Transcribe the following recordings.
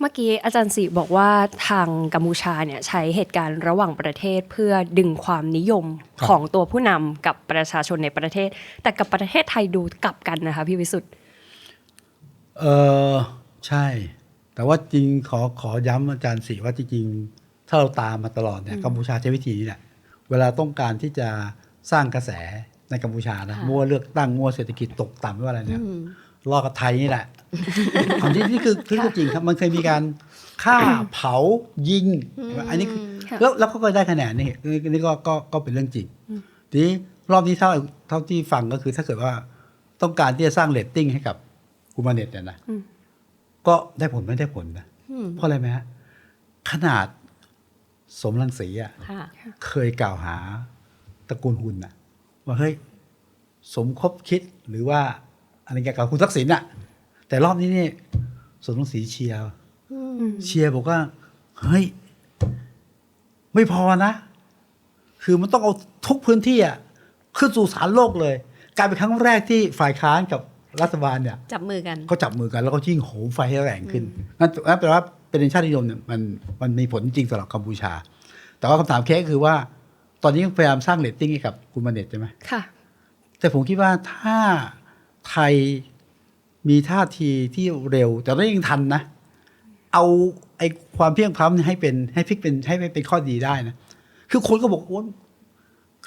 เมื่อกี้อาจารย์สิบอกว่าทางกัมพูชาเนี่ยใช้เหตุการณ์ระหว่างประเทศเพื่อดึงความนิยมครับของตัวผู้นำกับประชาชนในประเทศ แต่กับประเทศไทยดูกลับกันนะคะพี่วิสุทธ์เออใช่ แต่ว่าจริงขอขอย้ำอาจารย์สิว่าจริงๆถ้าเราตามมาตลอดเนี่ยกัมพูชาใช้วิธีนี้แหละเวลาต้องการที่จะสร้างกระแสในกัมพูชานะมั่วเลือกตั้งมั่วเศรษฐกิจตกต่ำไม่ว่าอะไรเนี่ยรอกับไทยนี่แหละ อันนี้นี่คือคือจริงครับ มันเคยมีการฆ่าเผายิง อันนี้คือแล้วแล้วเขาก็ได้คะแนนนี่นี่นี่ก็ก็ก็เป็นเรื่องจริงทีนี้รอบนี้เท่าเท่าที่ฟังก็คือถ้าเกิดว่าต้องการที่จะสร้างเรตติ้งให้กับกูมาเน็ตเนี่ยนะก็ได้ผลไม่ได้ผลนะเพราะอะไรไหมฮะขนาดสมรังสีอะค่ะเคยกล่าวหาตระกูลหุนน่ะ ว่าเฮ้ยสมคบคิดหรือว่าอะไรเกี่ยวกับคุณทักษิณอะ แต่รอบนี้นี่สมรังสีเชียร์เชียร์บอกว่า เฮ้ย ไม่พอนะ คือมันต้องเอาทุกพื้นที่อะขึ้นสู่ศาลโลกเลยกลายเป็นครั้งแรกที่ฝ่ายค้านกับรัฐบาลเนี่ยจับมือกันก็จับมือกันแล้วก็ยิ่งโหมไฟให้แรงขึ้นนั่นนั่นแปลว่าเป็นชาตินิยมเนี่ยมันมันมีผลจริงสำหรับกัมพูชา แต่ว่าคำถามแค่คือว่า ตอนนี้พยายามสร้างเรตติ้งให้กับคุณมาเน็ตใช่ไหมค่ะ แต่ผมคิดว่าถ้าไทย มีท่าทีที่เร็ว แต่ก็ยังทันนะ เอาไอ้ความเพียงพล้ำเนี่ยให้เป็นให้พลิกเป็นให้เป็นข้อดีได้นะ คือคนก็บอกว่า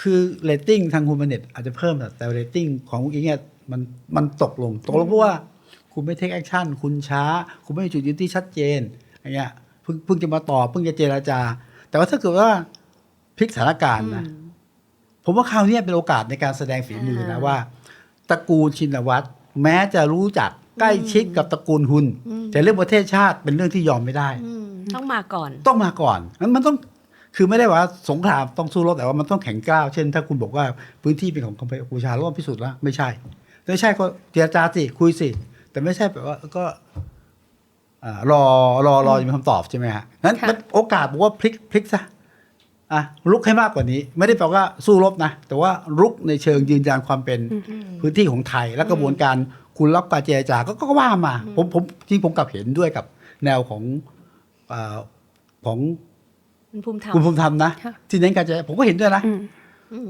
คือเรตติ้งทางคุณมาเน็ตอาจจะเพิ่มแต่แต่เรตติ้งของคุณอิงเนี่ยมันมันตกลง ตกลงเพราะว่าคุณไม่เทคแอคชั่นคุณช้า คุณไม่มีจุดยืนที่ชัดเจนอย่างเงี้ยเพิ่งเพิ่งจะมาตอบเพิ่งจะเจราจา แต่ว่าถ้าเกิดว่าพลิกสถานการณ์นะผมว่าคราวเนี้ยเป็นโอกาสในการแสดงฝีมือนะอ่าว่าตระกูลชินวัตร แม้จะรู้จักใกล้ชิดกับตระกูลหุนแต่เรื่องประเทศชาติเป็นเรื่องที่ยอมไม่ได้อืมต้องมาก่อน ต้องมาก่อนนั้นมันต้องคือไม่ได้ว่าสงครามต้องสู้รบแต่ว่ามันต้องแข็งกร้าวเช่น ถ้าคุณบอกว่าพื้นที่เป็นของกัมพูชาแล้วก็พิสูจน์แล้วไม่ใช่ไม่ใช่ก็เจรจาสิคุยสิ แต่ไม่ใช่แบบว่าก็อ่ารอรอรอจะมีคำตอบใช่ไหมฮะนั้นค่ะมันโอกาสบอกว่าพลิกพลิกซะ อะลุกให้มากกว่านี้ ไม่ได้แปลว่าสู้รบนะ แต่ว่ารุกในเชิงยืนยันความเป็นพื้นที่ของไทย และกระบวนการคุณรับการเจรจาก็ก็ว่ามา ผมผมจริงผมกลับเห็นด้วยกับแนวของอาของคุณภูมิธรรมคุณภูมิธรรมนะค่ะที่เน้นการเจรจาผมก็เห็นด้วยนะอืม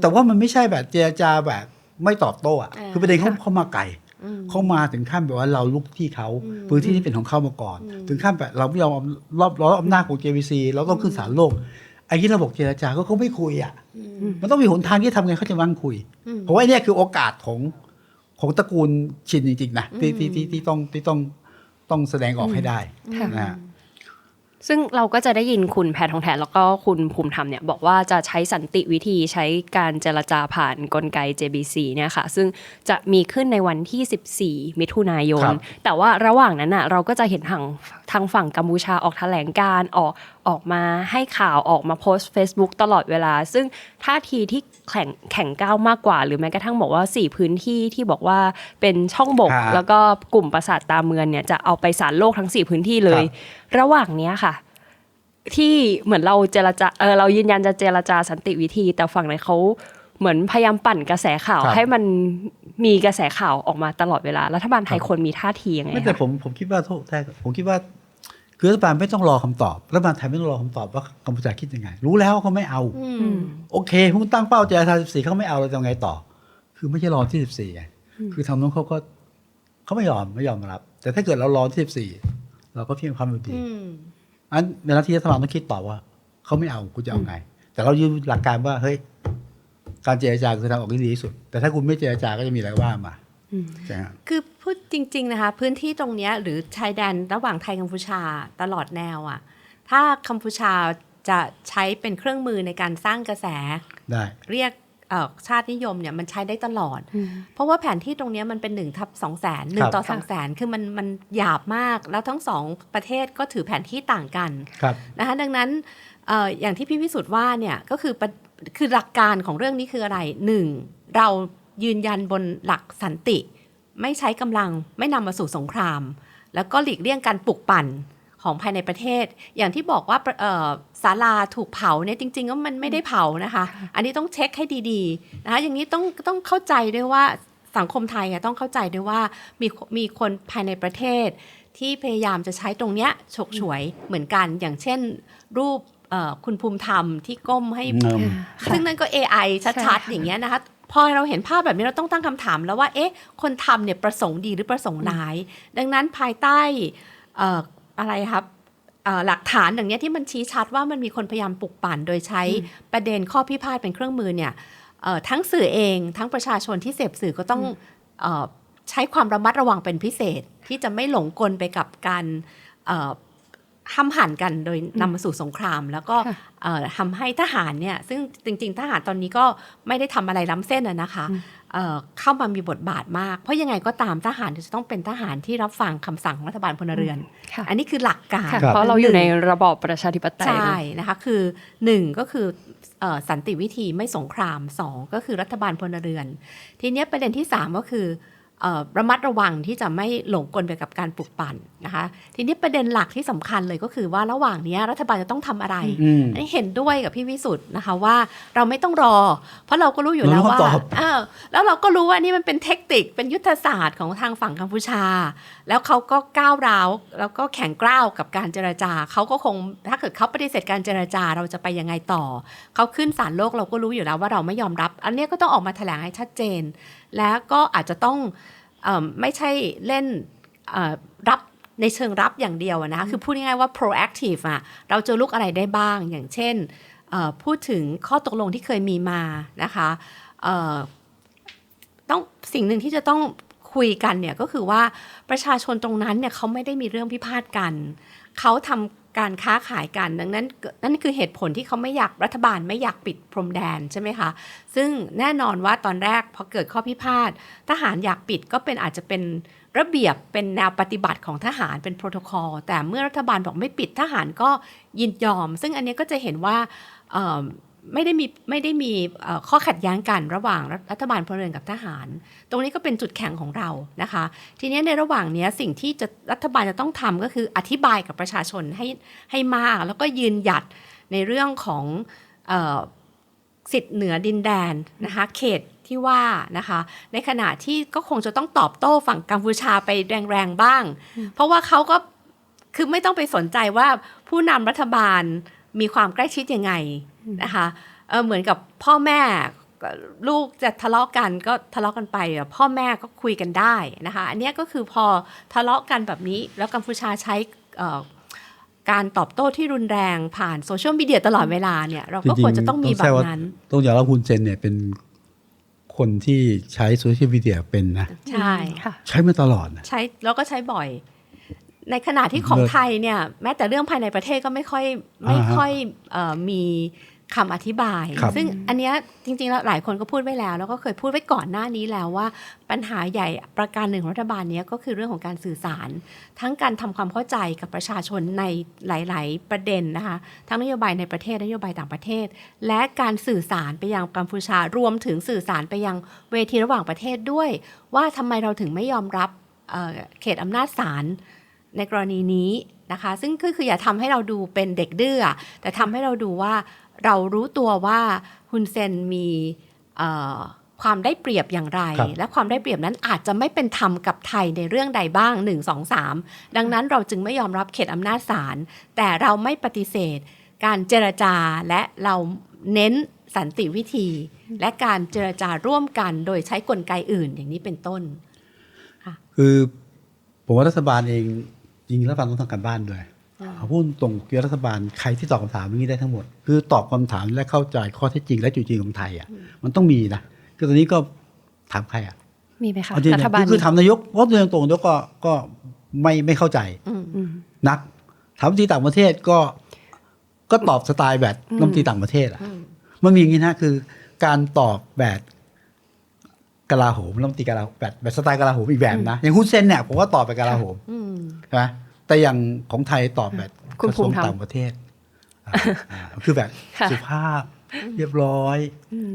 แต่ว่ามันไม่ใช่แบบเจรจาแบบไม่ตอบโต้อะเออคือประเด็นเขาค่ะเขามาไกลอืมเขามาถึงขั้นแบบว่าเราลุกที่เขาอืมพื้นที่ที่เป็นของเขามาก่อนอืมถึงขั้นแบบเราไม่ยอมรอบรอบอำนาจของ JVC เราต้องขึ้นศาลโลก ไอ้ที่ระบบเจรจาก็เขาไม่คุยอะ มันต้องมีหนทางที่ทำไงเขาจะมั่งคุยอืมเพราะว่าเนี่ยคือโอกาสของของตระกูลชินจริงๆนะที่ที่ที่ที่ต้องที่ต้องต้องแสดงออกให้ได้ค่ะนะฮะซึ่งเราก็จะได้ยินคุณแพทองแทนแล้วก็คุณภูมิธรรมเนี่ยบอกว่าจะใช้สันติวิธีใช้การเจรจาผ่านกลไก JBC เนี่ยค่ะ ซึ่งจะมีขึ้นในวันที่ 14 มิถุนายนครับแต่ว่าระหว่างนั้นน่ะเราก็จะเห็นทาง ทางฝั่งกัมพูชาออกแถลงการออกออกมาให้ข่าวออกมาโพสต์ Facebook ตลอดเวลา ซึ่งท่าทีที่แข็งแข็งก้าวมากกว่า หรือแม้กระทั่งบอกว่า 4 พื้นที่ที่บอกว่าเป็นช่องบกฮะแล้วก็กลุ่มประสาทตาเมืองเนี่ยจะเอาไปสารโลกทั้ง 4 พื้นที่เลย ระหว่างเนี้ยค่ะที่เหมือนเราเจรจาเออเรายืนยันจะเจรจาสันติวิธี แต่ฝั่งไหนนเขาเหมือนพยายามปั่นกระแสข่าวครับให้มันมีกระแสข่าวออกมาตลอดเวลารัฐบาลไทยครับควรมีท่าทียังไงไม่แต่คะผมผมคิดว่าโทษแท้ผมคิดว่า คือรัฐบาลไม่ต้องรอคำตอบรัฐบาลไทยไม่ต้องรอคำตอบว่ากัมพูชาคิดยังไง รู้แล้วว่าเขาไม่เอาอืมโอเคคุณตั้งเป้าเจรจา14เขาไม่เอาเราจะเอาไงต่อ คือไม่ใช่รอที่14ไงคือทางนู้นเขาก็เขาไม่ยอมไม่ยอมรับ แต่ถ้าเกิดเรารอที่14เราก็เพียงความอยู่ดีอืมอันในหน้าที่รัฐบาลต้องคิดต่อว่าเขาไม่เอาคุณจะเอาไง แต่เรายืนหลักการว่าเฮ้ยการเจรจาคือทางออกที่ดีที่สุด แต่ถ้าคุณไม่เจรจาก็จะมีอะไรว่ามาใช่ไหม ครับคือพูดจริง ๆ นะคะ พื้นที่ตรงเนี้ยหรือชายแดนระหว่างไทยกัมพูชาตลอดแนวอะ่ะ ถ้ากัมพูชาจะใช้เป็นเครื่องมือในการสร้างกระแส ได้เรียกเอ่อชาตินิยมเนี่ยมันใช้ได้ตลอด เพราะว่าแผนที่ตรงเนี้ยมันเป็น1ทับสองแสนหนึ่คงรับต่อสองแสนคือมันมันหยาบมากแล้วทั้งสองประเทศก็ถือแผนที่ต่างกันครับนะคะดังนั้นเอออย่างที่พี่พิสุทธิ์ว่าเนี่ยก็คือประคือหลักการของเรื่องนี้คืออะไรหนึ่งเรา ยืนยันบนหลักสันติ ไม่ใช้กำลังไม่นำมาสู่สงคราม แล้วก็หลีกเลี่ยงการปลุกปั่นของภายในประเทศ อย่างที่บอกว่าเอ่อศาลาถูกเผาเนี่ยจริงๆก็มันไม่ได้เผานะคะ อันนี้ต้องเช็คให้ดีๆนะคะอย่างนี้ต้องต้องเข้าใจด้วยว่าสังคมไทยอะต้องเข้าใจด้วยว่ามีมีคนภายในประเทศ ที่พยายามจะใช้ตรงเนี้ยฉกฉวยเหมือนกัน อย่างเช่น รูปเอ่อคุณภูมิธรรมที่ก้มให้เงิมซึ่งนั่นก็ AI ใช่ชัดค่ะๆอย่างเงี้ยนะคะ พอเราเห็นภาพแบบนี้เราต้องตั้งคำถามแล้วว่า เอ๊ะ คนทำเนี่ยประสงค์ดีหรือประสงค์ร้าย ดังนั้นภายใต้เอ่ออะไรครับเอ่อหลักฐานอย่างเนี้ยที่มันชี้ชัดว่ามันมีคนพยายามปลุกปั่นโดยใช้ประเด็นข้อพิพาทเป็นเครื่องมือเนี่ยเอ่อทั้งสื่อเองทั้งประชาชนที่เสพสื่อก็ต้องเอ่อใช้ความระมัดระวังเป็นพิเศษที่จะไม่หลงกลไปกับการ เอ่อห้ำหั่นกันโดยนำมาสู่สงคราม แล้วก็ค่ะเอ่อทำให้ทหารเนี่ยซึ่งจริง ๆ ทหารตอนนี้ก็ไม่ได้ทำอะไรล้ำเส้นอะนะคะเอ่อเข้ามามีบทบาทมาก เพราะยังไงก็ตามทหารจะต้องเป็นทหารที่รับฟังคำสั่งรัฐบาลพลเรือนค่ะอันนี้คือหลักการค่ะครับเพราะเราอยู่ในระบอบประชาธิปไตย ใช่เนอะนะคะคือหนึ่งก็คือเอ่อสันติวิธีไม่สงครามสองก็คือรัฐบาลพลเรือน ทีเนี้ยประเด็นที่สามก็คือเอ่อ ระมัดระวังที่จะไม่หลงกลไปกับการปลุกปั่นนะคะ ทีนี้ประเด็นหลักที่สำคัญเลยก็คือว่าระหว่างเนี้ยรัฐบาลจะต้องทำอะไรอืมอันนี้เห็นด้วยกับพี่วิสุทธ์นะคะว่าเราไม่ต้องรอ เพราะเราก็รู้อยู่แล้วเราว่าต้องตอบเออแล้วเราก็รู้ว่านี่มันเป็นเทคนิคเป็นยุทธศาสตร์ของทางฝั่งกัมพูชา แล้วเขาก็ก้าวร้าวแล้วก็แข็งกร้าวกับการเจรจาเขาก็คงถ้าเกิดเขาปฏิเสธการเจรจาเราจะไปยังไงต่อเขาขึ้นศาลโลกเราก็รู้อยู่แล้วว่าเราไม่ยอมรับ อันเนี้ยก็ต้องออกมาแถลงให้ชัดเจน แล้วก็อาจจะต้องเออไม่ใช่เล่นเอ่อรับในเชิงรับอย่างเดียวอะนะ คือพูดง่ายๆว่า proactive อะเราจะลุกอะไรได้บ้าง อย่างเช่นเอ่อพูดถึงข้อตกลงที่เคยมีมานะคะเอ่อต้องสิ่งหนึ่งที่จะต้องคุยกันเนี่ยก็คือว่าประชาชนตรงนั้นเนี่ยเขาไม่ได้มีเรื่องพิพาทกัน เขาทำ การค้าขายกันดังนั้นนั่นคือเหตุผลที่เขาไม่อยากรัฐบาลไม่อยากปิดพรมแดนใช่ไหมคะ ซึ่งแน่นอนว่าตอนแรกพอเกิดข้อพิพาททหารอยากปิดก็เป็นอาจจะเป็นระเบียบเป็นแนวปฏิบัติของทหารเป็นโปรโตคอลแต่เมื่อรัฐบาลบอกไม่ปิดทหารก็ยินยอม ซึ่งอันนี้ก็จะเห็นว่า ไม่ได้มีไม่ได้มีเอ่อข้อขัดแย้งกันระหว่างรัฐรัฐบาลพลเรือนกับทหาร ตรงนี้ก็เป็นจุดแข็งของเรานะคะ ทีนี้ในระหว่างเนี้ยสิ่งที่จะรัฐบาลจะต้องทำก็คืออธิบายกับประชาชนให้ให้มาก แล้วก็ยืนหยัดในเรื่องของเออสิทธิ์เหนือดินแดนนะคะเขตที่ว่านะคะ ในขณะที่ก็คงจะต้องตอบโต้ฝั่งกัมพูชาไปแรงๆบ้าง เพราะว่าเขาก็คือไม่ต้องไปสนใจว่าผู้นำรัฐบาลมีความใกล้ชิดยังไง นะคะเออเหมือนกับพ่อแม่ลูกจะทะเลาะกันก็ทะเลาะกันไปอะพ่อแม่ก็คุยกันได้นะคะอันเนี้ยก็คือพอทะเลาะกันแบบนี้ แล้วกัมพูชาใช้เอ่อการตอบโต้ที่รุนแรงผ่านโซเชียลมีเดียตลอดเวลาเนี่ยเราก็ควรจะต้องมีแบบนั้น ต้องยอมรับคุณเซนเนี่ยเป็นคนที่ใช้โซเชียลมีเดียเป็นนะ ใช่ค่ะใช้มาตลอดนะใช้แล้วก็ใช้บ่อย ในขณะที่ของเลิศไทยเนี่ยแม้แต่เรื่องภายในประเทศก็ไม่ค่อยไม่อ่าฮะค่อยเอ่อมี คำอธิบายครับซึ่งอันเนี้ยจริงๆแล้วหลายคนก็พูดไว้แล้ว แล้วก็เคยพูดไว้ก่อนหน้านี้แล้วว่า ปัญหาใหญ่ประการหนึ่งของรัฐบาลเนี้ยก็คือเรื่องของการสื่อสาร ทั้งการทำความเข้าใจกับประชาชนในหลาย ๆ ประเด็นนะคะ ทั้งนโยบายในประเทศนโยบายต่างประเทศ และการสื่อสารไปยังกัมพูชารวมถึงสื่อสารไปยังเวทีระหว่างประเทศด้วย ว่าทำไมเราถึงไม่ยอมรับเอ่อเขตอำนาจศาลในกรณีนี้นะคะ ซึ่งคือคืออย่าทำให้เราดูเป็นเด็กดื้ออะแต่ทำให้เราดูว่า เรารู้ตัวว่าฮุนเซนมีเอ่อความได้เปรียบอย่างไรครับและความได้เปรียบนั้นอาจจะไม่เป็นธรรมกับไทยในเรื่องใดบ้าง 1 2 3 ดังนั้นเราจึงไม่ยอมรับเขตอำนาจศาลแต่เราไม่ปฏิเสธ การเจรจาและเราเน้นสันติวิธี และการเจรจาร่วมกันโดยใช้กลไกอื่นอย่างนี้เป็นต้น คือผมว่ารัฐบาลเองจริงๆรัฐบาลต้องทำการบ้านด้วยเอา พูดตรงคือรัฐบาลใครที่ตอบคำถามเรื่องนี้ได้ทั้งหมด คือตอบคำถามและเข้าใจข้อเท็จจริงและจุดจริงของไทยอะมันต้องมีนะคือตอนนี้ก็ถามใครอะมีไหมคะเอาจริงรัๆฐนะบาลคือคือถามนายกเพราะเรื่องตรงนายกก็ก็ไม่ไม่เข้าใจอืมอืมนักถามรัฐมนตรีต่างประเทศก็ก็ตอบสไตล์แบบอืมรัฐมนตรีต่างประเทศอะอืมมันมีอย่างนี้นะคือ การตอบแบบกลาโหมรัฐมนตรีกลาโหมแบบแบบสไตล์กลาโหมอีกแบบนะอย่างฮุนเซนเนี่ยผมว่าตอบแบบกลาโหมอืมใช่ไหม แต่อย่างของไทยตอบแบบคุณกระทรวงภูมิธรรมต่างประเทศอ่าอ่าคือแบบค่ะสุภาพเรียบร้อย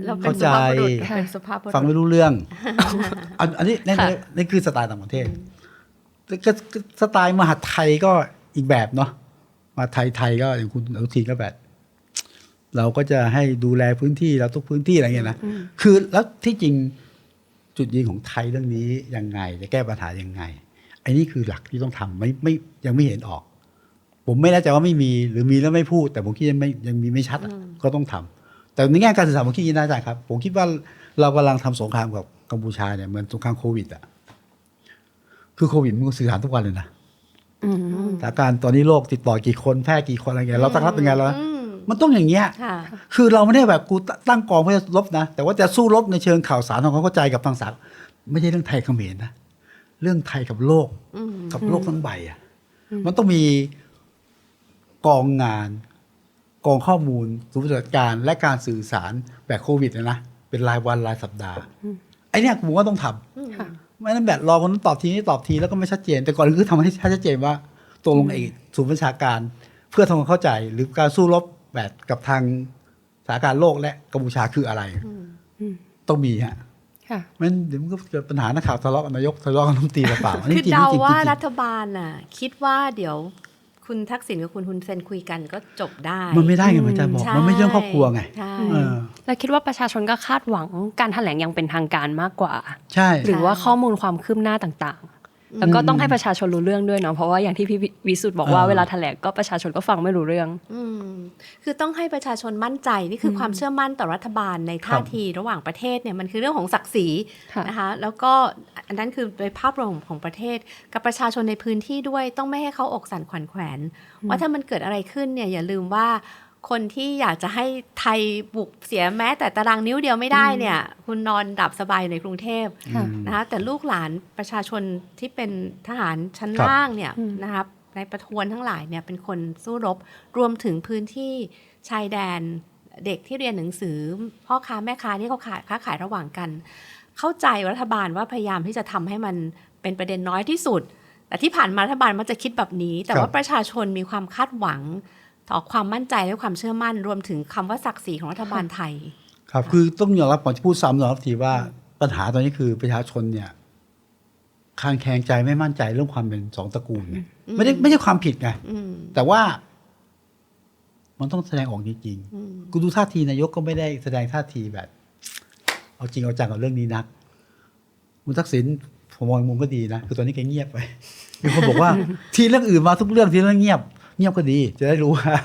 เราเป็นเข้าสุใจภาพบุรุษค่ะเป็นสุภาพบุรุษฟังไม่รู้เรื่อง อันอันนี้นี่ค่ะนี่คือสไตล์ต่างประเทศแต่ก็ก็สไตล์มหาดไทยก็อีกแบบเนาะมหาดไทยไทยก็อย่างคุณอนุทินก็แบบ เราก็จะให้ดูแลพื้นที่เราทุกพื้นที่อะไรเงี้ยนะคือแล้วที่จริงจุดยืนของไทยเรื่องนี้ยังไง จะแก้ปัญหายังไงไอ้นี่คือหลักที่ต้องทำไม่ไม่ยังไม่เห็นออก ผมไม่แน่ใจว่าไม่มีหรือมีแล้วไม่พูด แต่ผมคิดยังไม่ยังมีไม่ชัดอะก็ต้องทำแต่ในแง่การสื่อสารผมคิดอย่างนี้นะอาจารย์ครับ ผมคิดว่าเรากำลังทำสงครามกับกัมพูชาเนี่ยเหมือนสงครามโควิดอะคือโควิดมันก็สื่อสารทุกวันเลยนะอืมสถานการณ์ตอนนี้โรคติดต่อกี่คนแพร่กี่คนอะไรเงี้ยเราตั้งรับยังไงแล้วอืมมันต้องอย่างเงี้ยค่ะคือเราไม่ได้แบบกูตั้งกองเพื่อรบนะ แต่ว่าจะสู้รบในเชิงข่าวสารทำความเข้าใจกับทางสารไม่ใช่เรื่องไทยเขมรนะ เรื่องไทยกับโลกอืมกับโลกทั้งใบอะมันต้องมีกองงาน กองข้อมูลศูนย์ปฏิบัติการและการสื่อสารแบบโควิดนะนะเป็นรายวันรายสัปดาห์ไอ้เนี่ยผมว่าต้องทำค่ะไม่นั้นแบบรอคนนั้นตอบทีนี้ตอบทีแล้วก็ไม่ชัดเจน แต่ก่อนอื่นคือทำให้ชัดเจนว่าตกลงไอ้ศูนย์ประชาการ เพื่อทำความเข้าใจหรือการสู้รบแบบกับทางสถานการณ์โลกและกัมพูชาคืออะไรอืมต้องมีฮะค่ะ มันเดี๋ยวมันก็เกิดปัญหานักข่าวทะเลาะกันนายกทะเลาะกันน้ำตีเปล่าๆอันนี้คือจริงเดาจริงว่าจริงรัฐบาลน่ะ คิดว่าเดี๋ยวคุณทักษิณกับคุณฮุนเซนคุยกันก็จบได้ มันไม่ได้ไงเหมือนอาจารย์บอกใช่มันไม่ใช่เรื่องครอบครัวไงใช่เออแล้วคิดว่าประชาชนก็คาดหวังการแถลงอย่างเป็นทางการมากกว่า ใช่ หรือว่าข้อมูลความคืบหน้าต่างๆ แล้วก็ต้องให้ประชาชนรู้เรื่องด้วยเนาะเพราะว่าอย่างที่พี่วิสุทธ์บอกว่าอ่าเวลาแถลงก็ประชาชนก็ฟังไม่รู้เรื่องอืมคือต้องให้ประชาชนมั่นใจนี่คือความเชื่อมั่นต่อรัฐบาลในท่าทีระหว่างประเทศเนี่ยมันคือเรื่องของศักดิ์ศรีค่ะนะคะแล้วก็อันนั้นคือโดยภาพรวมของประเทศ กับประชาชนในพื้นที่ด้วยต้องไม่ให้เขาอกสั่นขวัญแขวนว่าถ้ามันเกิดอะไรขึ้นเนี่ยอย่าลืมว่า คนที่อยากจะให้ไทยบุกเสียแม้แต่ตารางนิ้วเดียวไม่ได้เนี่ย คุณนอนดับสบายอยู่ในกรุงเทพค่ะนะคะแต่ลูกหลานประชาชนที่เป็นทหารชั้นครับล่างเนี่ยนะครับในประทวนทั้งหลายเนี่ยเป็นคนสู้รบรวมถึงพื้นที่ชายแดนเด็กที่เรียนหนังสือ พ่อค้าแม่ค้าที่เขาขายค้าขายระหว่างกัน เข้าใจรัฐบาลว่าพยายามที่จะทำให้มันเป็นประเด็นน้อยที่สุด แต่ที่ผ่านมารัฐบาลมันจะคิดแบบนี้ แต่ครับว่าประชาชนมีความคาดหวัง ต่อความมั่นใจและความเชื่อมั่นรวมถึงคำว่าศักดิ์ศรีของรัฐบาลไทย ครับ คือต้องยอมรับผมจะพูดซ้ำยอมรับทีว่าปัญหาตอนนี้คือประชาชนเนี่ยคลางแคลงใจไม่มั่นใจเรื่องความเป็นสองตระกูลไงไม่ได้ไม่ใช่ความผิดไงอืมแต่ว่า มันต้องแสดงออกจริงอืมๆกูดูท่าทีนายกก็ไม่ได้แสดงท่าทีแบบ เอาจริงเอาจังกับเรื่องนี้นักคุณทักษิณผมมองมุมก็ดีนะคือตอนนี้แกเงียบไปมีคนบอกว่า ทีเรื่องอื่นมาทุกเรื่องทีเรื่องเงียบ เงียบก็ดี จะได้รู้ว่า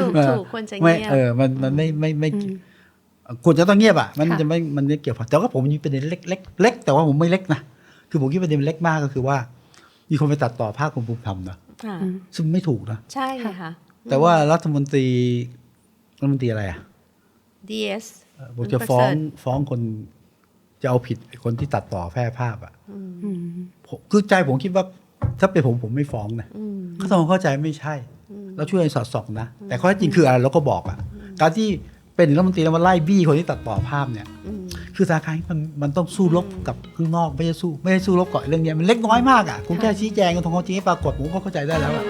ถูกถูกควรจะไม่เงียบเออมันมันไม่ไม่ไม่ควรจะต้องเงียบอะมันค่ะจะไม่มันไม่เกี่ยวแต่ว่าผมมีประเด็นเล็กเล็กเล็กแต่ว่าผมไม่เล็กนะคือผมคิดประเด็นเล็กมากก็คือว่า มีคนไปตัดต่อภาคคุณภูมิธรรมนะค่ะซึ่งไม่ถูกนะใช่ค่ะ แต่ว่ารัฐมนตรีรัฐมนตรีอะไรอะ DS เอ่อบอกจะฟ้องฟ้องคนจะเอาผิดไอ้คนที่ตัดต่อแพร่ภาพอะอืมผมคือใจผมคิดว่า ถ้าเป็นผมผมไม่ฟ้องนะอืม เขาต้องเข้าใจไม่ใช่ เราช่วยกันสอดส่องนะ แต่ข้อเท็จจริงคืออะไรเราก็บอกอะ การที่เป็นรัฐมนตรีแล้วมาไล่บี้คนที่ตัดต่อภาพเนี่ยอืมคือสาขามันมันต้องสู้รบกับข้างนอกไม่ใช่สู้ ไม่ใช่สู้รบกับเรื่องเนี้ยมันเล็กน้อยมากอะ คุณแค่ชี้แจงกันทงความจริงให้ปรากฏผมก็เข้าใจได้แล้วอะ